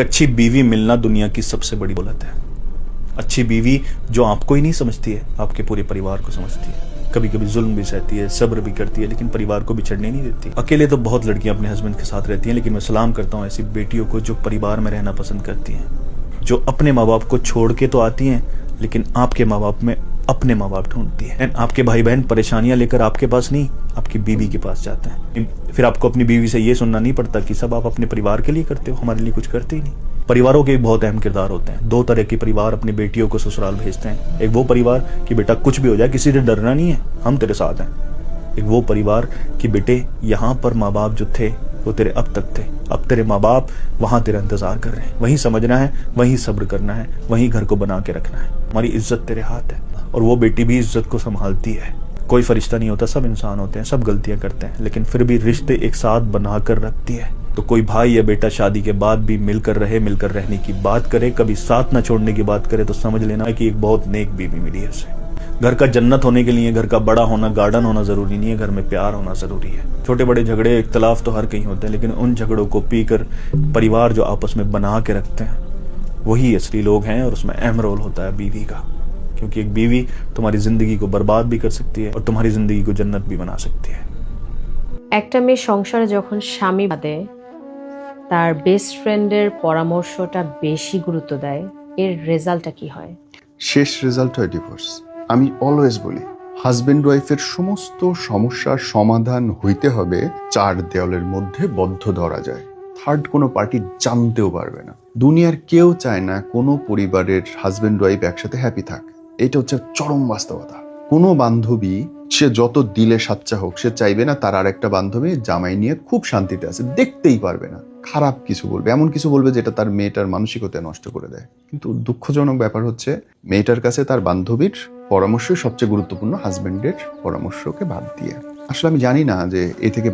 अच्छी बीवी मिलना दुनिया की सबसे बड़ी दौलत है। अच्छी बीवी जो आपको ही नहीं समझती है, आपके पूरे परिवार को समझती है। कभी कभी जुल्म भी सहती है, सब्र भी करती है, लेकिन परिवार को बिछड़ने नहीं देती। अकेले तो बहुत लड़कियाँ अपने हस्बैंड के साथ रहती हैं, लेकिन मैं सलाम करता हूँ ऐसी बेटियों को जो परिवार में रहना पसंद करती हैं। जो अपने माँ बाप को छोड़ के तो आती हैं, लेकिन आपके माँ बाप में अपने माँ बाप ढूंढती है। And आपके भाई बहन परेशानियाँ लेकर आपके पास नहीं, आपकी बीवी के पास जाते हैं। फिर आपको अपनी बीवी से ये सुनना नहीं पड़ता कि सब आप अपने परिवार के लिए करते हो, हमारे लिए कुछ करते ही नहीं। परिवारों के बहुत अहम किरदार होते हैं। दो तरह के परिवार अपनी बेटियों को ससुराल भेजते हैं। एक वो परिवार कि बेटा कुछ भी हो जाए, किसी से डरना नहीं है, हम तेरे साथ हैं। एक वो परिवार कि बेटे, यहाँ पर माँ बाप जो थे, वो तेरे अब तक थे। अब तेरे माँ बाप वहाँ तेरा इंतज़ार कर रहे हैं। वहीं समझना है, वहीं सब्र करना है, वहीं घर को बना के रखना है। हमारी इज़्ज़त तेरे हाथ है। और वो बेटी भी इज़्ज़त को संभालती है। कोई फरिश्ता नहीं होता, सब इंसान होते हैं, सब गलतियाँ करते हैं, लेकिन फिर भी रिश्ते एक साथ बनाकर रखती है। तो कोई भाई या बेटा शादी के बाद भी मिलकर रहे, मिलकर रहने की बात करे, कभी साथ न छोड़ने की बात करे तो समझ लेना कि एक बहुत नेक बीवी मिली है उसे। घर का जन्नत होने के लिए, घर का बड़ा होना, गार्डन होना ज़रूरी नहीं है, घर में प्यार होना ज़रूरी है। छोटे बड़े झगड़े, इख्तलाफ तो हर कहीं होते हैं, लेकिन उन झगड़ों को पीकर परिवार जो आपस में बना के रखते हैं, वही असली लोग हैं और उसमें अहम रोल होता है बीवी का। क्योंकि एक बीवी तुम्हारी जिंदगी को बर्बाद भी कर सकती है और तुम्हारी जिंदगी को जन्नत भी बना सकती है একটা মেয়ে সংসারে যখন স্বামী বাদে তার বেস্ট ফ্রেন্ডের পরামর্শটা বেশি গুরুত্ব দেয় এর রেজাল্টটা কি হয় শেষ রেজাল্ট হয় ডিভোর্স আমি অলওয়েজ বলি হাজবেন্ড ওয়াইফের সমস্ত সমস্যার সমাধান হইতে হবে চার দেওয়ালের মধ্যে বদ্ধ ধরা যায় থার্ড কোনো পার্টি জানতেও পারবে না দুনিয়ার কেউ চায় না কোনো পরিবারের হাজবেন্ড ওয়াইফ একসাথে হ্যাপি থাক এটা হচ্ছে চরম বাস্তবতা। কোনো বান্ধবী, সে যত দিলে সাচ্চা হোক, সে চাইবে না তার আর একটা বান্ধবী জামাই নিয়ে খুব শান্তিতে আছে, দেখতেই পারবে না। খারাপ কিছু বলবে, এমন কিছু বলবে যেটা তার মেয়েটার মানসিকতা নষ্ট করে দেয়। কিন্তু দুঃখজনক ব্যাপার হচ্ছে, মেয়েটার কাছে তার বান্ধবীর পরামর্শই সবচেয়ে গুরুত্বপূর্ণ হাজবেন্ডের পরামর্শকে বাদ দিয়ে। আসলে আমি জানি না যে এ থেকে